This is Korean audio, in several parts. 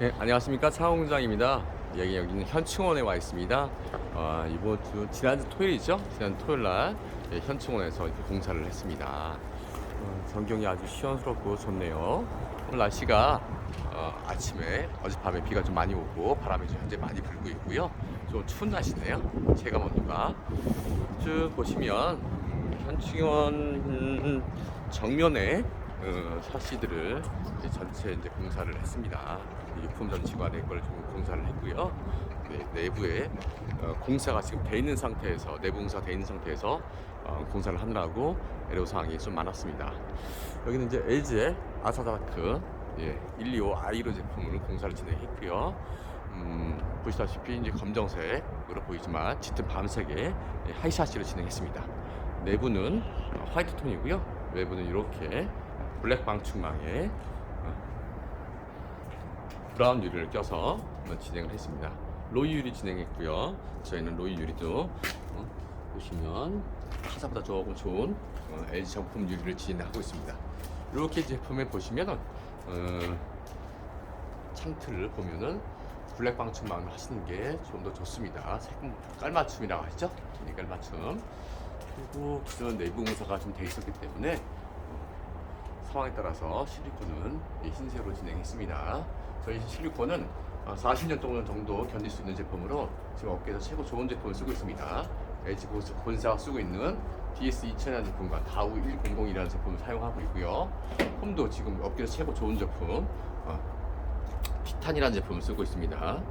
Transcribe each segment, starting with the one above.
네, 안녕하십니까 창원공장입니다. 여기 여기는 현충원에 와 있습니다. 어, 이번 주 지난 주 토요일이죠? 지난 토요일 날 예, 현충원에서 이렇게 공사를 했습니다. 어, 전경이 아주 시원스럽고 좋네요. 오늘 날씨가 어, 아침에 어젯밤에 비가 좀 많이 오고 바람이 좀 현재 많이 불고 있고요. 좀 추운 날씨네요. 체감 온도가 쭉 보시면 음, 현충원 음, 정면에 어, 샤시들을 이제 전체 이제 공사를 했습니다. 유품 전시관의 걸좀 공사를 했고요. 네, 내부에 어, 공사가 지금 돼 있는 상태에서 내부 공사 돼 있는 상태에서 어, 공사를 하느라고 애로 사항이 좀 많았습니다. 여기는 이제 LG의 아사다크 예, 125 아이로 제품을 공사를 진행했고요. 음, 보시다시피 이제 검정색으로 보이지만 짙은 밤색의 예, 하이샤시를 진행했습니다. 내부는 어, 화이트 톤이고요. 외부는 이렇게 블랙 방충망에 어, 브라운 유리를 껴서 진행을 했습니다. 로이 유리 진행했고요. 저희는 로이 유리도 어, 보시면 타사보다 조금 좋은 어, LG 정품 유리를 진행하고 있습니다. 이렇게 제품에 보시면 어, 창틀을 보면은 블랙 방충망을 하시는 게 좀 더 좋습니다. 색깔 깔맞춤이라고 하시죠? 네, 깔맞춤. 그리고 기존 내부 공사가 좀 돼 있었기 때문에 어, 상황에 따라서 실리콘은 이 흰색으로 진행했습니다. 저희 실리콘은 40년 동안 정도 견딜 수 있는 제품으로 지금 업계에서 최고 좋은 제품을 쓰고 있습니다. LG 본사가 쓰고 있는 DS 2000이라는 제품과 다우 100이라는 제품을 사용하고 있고요. 홈도 지금 업계에서 최고 좋은 제품 어, 티탄이라는 제품을 쓰고 있습니다.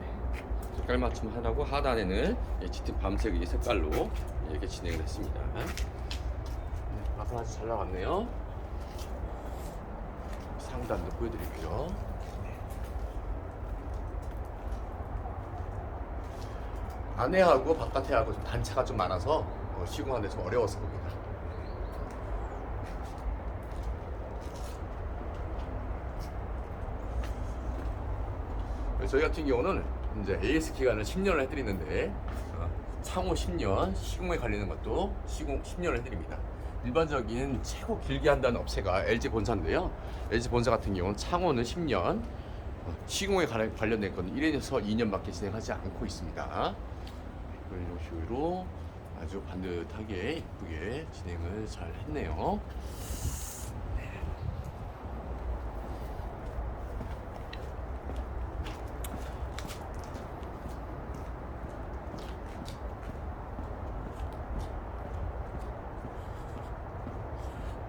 네. 색깔 맞춤 하라고 하단에는 이 짙은 밤색 이 색깔로 이렇게 진행을 했습니다. 네, 아까 아주 잘 나왔네요. 상단도 보여드릴게요. 안에하고 바깥에하고 좀 단차가 좀 많아서 어, 시공하는데 좀 어려웠을 겁니다. 저희 같은 경우는 이제 AS 기간을 10년을 해드리는데 어, 창호 10년 시공에 관리는 것도 시공 10년을 해드립니다. 일반적인 최고 길게 한다는 업체가 LG 본사인데요. LG 본사 같은 경우는 창호는 10년, 어, 시공에 관련- 관련된 건 1년에서 2년밖에 진행하지 않고 있습니다. 이런 식으로 아주 반듯하게 예쁘게 진행을 잘 했네요.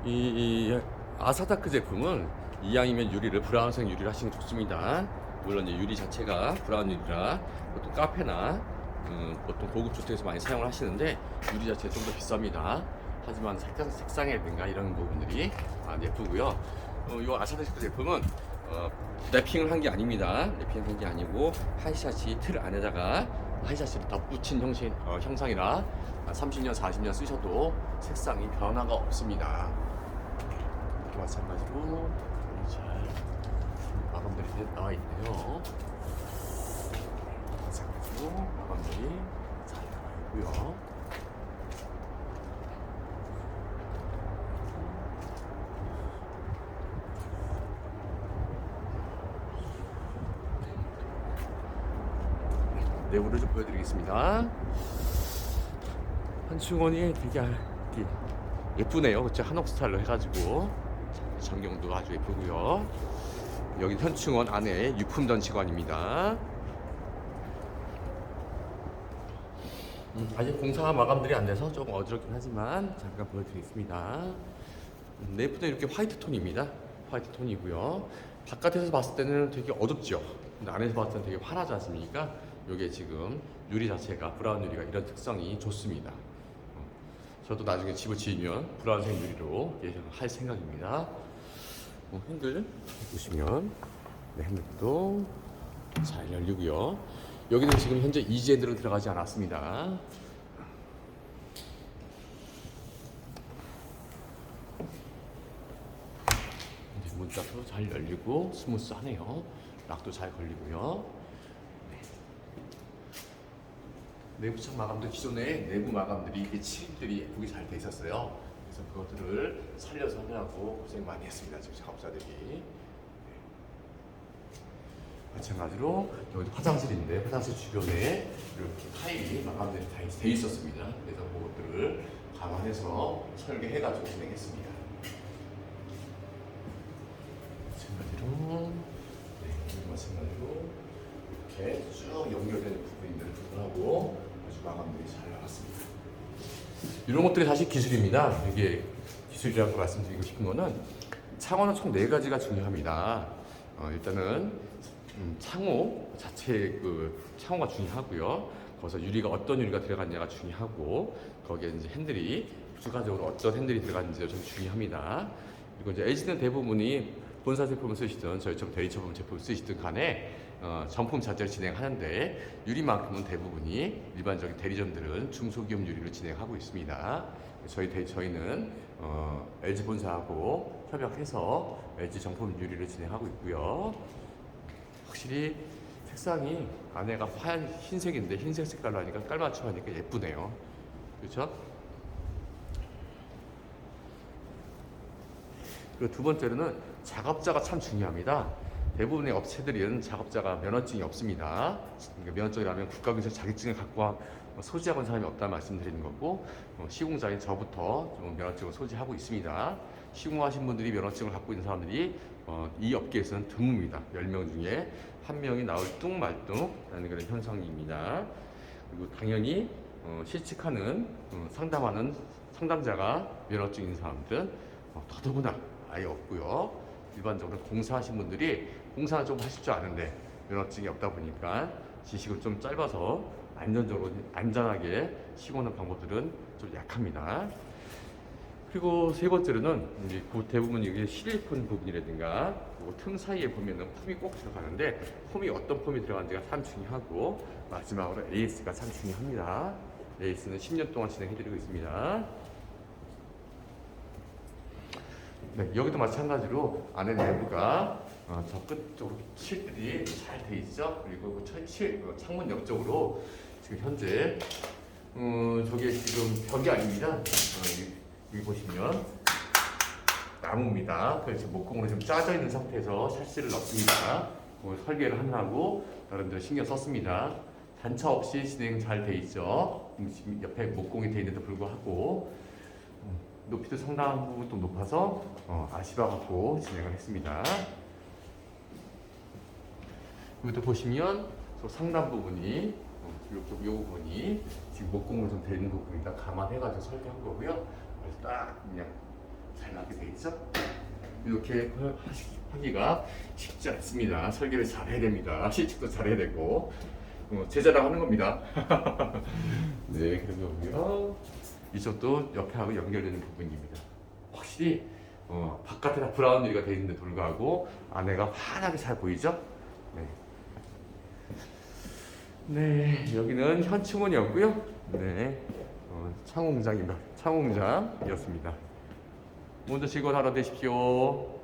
이, 이 아사다크 제품은 이왕이면 유리를 브라운색 유리를 하시는 게 좋습니다. 물론 이제 유리 자체가 브라운 유리라 보통 카페나 음, 보통 고급 주택에서 많이 사용을 하시는데 유리 자체가 좀 더 비쌉니다. 하지만 색상, 색상이라든가 이런 부분들이 아, 예쁘고요. 어, 이 아사다크 제품은 어, 랩핑을 한 게 아닙니다. 랩핑을 한 게 아니고 하이샷이 틀 안에다가 하이샷을 덧붙인 형식, 어, 형상이라 30년, 40년 쓰셔도 색상이 변화가 없습니다. 이렇게 마찬가지로 잘 마감들이 돼- 나와 있네요. 마찬가지로 마감들이 잘 나와 있고요. 내부를 좀 보여드리겠습니다. 한충원이 되게 예쁘네요. 그쵸? 한옥 스타일로 해가지고 전경도 아주 예쁘고요. 여기 현충원 안에 유품 전시관입니다. 음, 아직 공사 마감들이 안 돼서 조금 어지럽긴 하지만 잠깐 보여드리겠습니다. 음, 내부는 이렇게 화이트 톤입니다. 화이트 톤이고요. 바깥에서 봤을 때는 되게 어둡죠. 근데 안에서 봤을 때는 되게 환하지 않습니까? 이게 지금 유리 자체가 브라운 유리가 이런 특성이 좋습니다. 어, 저도 나중에 집을 지으면 브라운색 유리로 예정할 생각입니다. 어, 핸들 보시면 네, 핸들도 잘 열리고요. 여기는 지금 현재 이지핸들은 들어가지 않았습니다. 이제 문짝도 잘 열리고 스무스하네요. 락도 잘 걸리고요. 네. 내부 창 마감도 기존에 내부 마감들이 이게 칠들이 예쁘게 잘 돼 있었어요. 그래서 그것들을 살려서 하느라고 고생 많이 했습니다. 지금 작업자들이. 네. 마찬가지로 여기 화장실인데 화장실 주변에 이렇게 타일이 마감들이 다돼 있었습니다. 그래서 그것들을 감안해서 설계해가지고 진행했습니다. 마찬가지로 네, 마찬가지로 이렇게 쭉 연결되는 부분인데도 불구하고 아주 마감들이 잘 나갔습니다. 이런 것들이 사실 기술입니다. 이게 기술이라고 말씀드리고 싶은 거는 창호는 총네 가지가 중요합니다. 어, 일단은 음, 창호 자체 그 창호가 중요하고요. 거기서 유리가 어떤 유리가 들어갔냐가 중요하고 거기에 이제 핸들이 추가적으로 어떤 핸들이 들어갔는지가 좀 중요합니다. 그리고 이제 LG는 대부분이 본사 제품을 쓰시든 저희처럼 대리처분 제품을 쓰시든 간에 어, 정품 자재를 진행하는데 유리만큼은 대부분이 일반적인 대리점들은 중소기업 유리를 진행하고 있습니다. 저희 대, 저희는 어, LG 본사하고 협약해서 LG 정품 유리를 진행하고 있고요. 확실히 색상이 안에가 하얀 흰색인데 흰색 색깔로 하니까 깔맞춤 하니까 예쁘네요. 그렇죠? 그리고 두 번째로는 작업자가 참 중요합니다. 대부분의 업체들은 작업자가 면허증이 없습니다. 그러니까 면허증이라면 국가기술 자격증을 갖고 와- 소지하고 있는 사람이 없다는 말씀드리는 거고 어, 시공자인 저부터 좀 면허증을 소지하고 있습니다. 시공하신 분들이 면허증을 갖고 있는 사람들이 어, 이 업계에서는 드뭅니다. 10명 중에 한 명이 나올 뚱말뚱라는 그런 현상입니다. 그리고 당연히 어, 실직하는 어, 상담하는 상담자가 면허증 있는 사람들은 어, 더더구나 아예 없고요. 일반적으로 공사하신 분들이 공사는 좀 하실 줄 아는데 면허증이 없다 보니까 지식은 좀 짧아서 안전적으로 안전하게 시공하는 방법들은 좀 약합니다. 그리고 세 번째로는 이제 그 대부분 이게 실리콘 부분이라든가 그틈 사이에 보면은 폼이 꼭 들어가는데 폼이 어떤 폼이 들어가는지가 참 중요하고 마지막으로 AS가 참 중요합니다. AS는 10년 동안 진행해드리고 있습니다. 네, 여기도 마찬가지로 안에 내부가 어, 저 끝쪽으로 실들이 잘 돼 있죠. 그리고 그 철- 실, 어, 창문 옆쪽으로 지금 현재 어, 저게 지금 벽이 아닙니다. 어, 여기, 보시면 나무입니다. 그래서 목공으로 좀 짜져 있는 상태에서 샤시를 넣습니다. 그 설계를 하느라고 나름대로 신경 썼습니다. 단차 없이 진행 잘 돼 있죠. 음, 지금 옆에 목공이 돼 있는데도 불구하고 음, 높이도 상당한 부분 좀 높아서 어, 아시바 갖고 진행을 했습니다. 여기도 보시면 저 상단 부분이 어, 이쪽 요 부분이 지금 목공으로 좀 되는 부분이 다 감안해가지고 설계한 거고요. 그래서 딱 그냥 잘 나게 돼 있죠. 이렇게 하기가 쉽지 않습니다. 설계를 잘 해야 됩니다. 실측도 잘 해야 되고 어, 제자랑 하는 겁니다. 네, 그리고요 이쪽도 옆에 하고 연결되는 부분입니다. 확실히 어, 바깥에 다 브라운 유리가 되어 있는데 불구하고 안에가 환하게 잘 보이죠? 네. 네, 여기는 현충원이었고요. 네, 어, 창공장입니다. 창공장이었습니다. 모두 즐거운 하루 되십시오.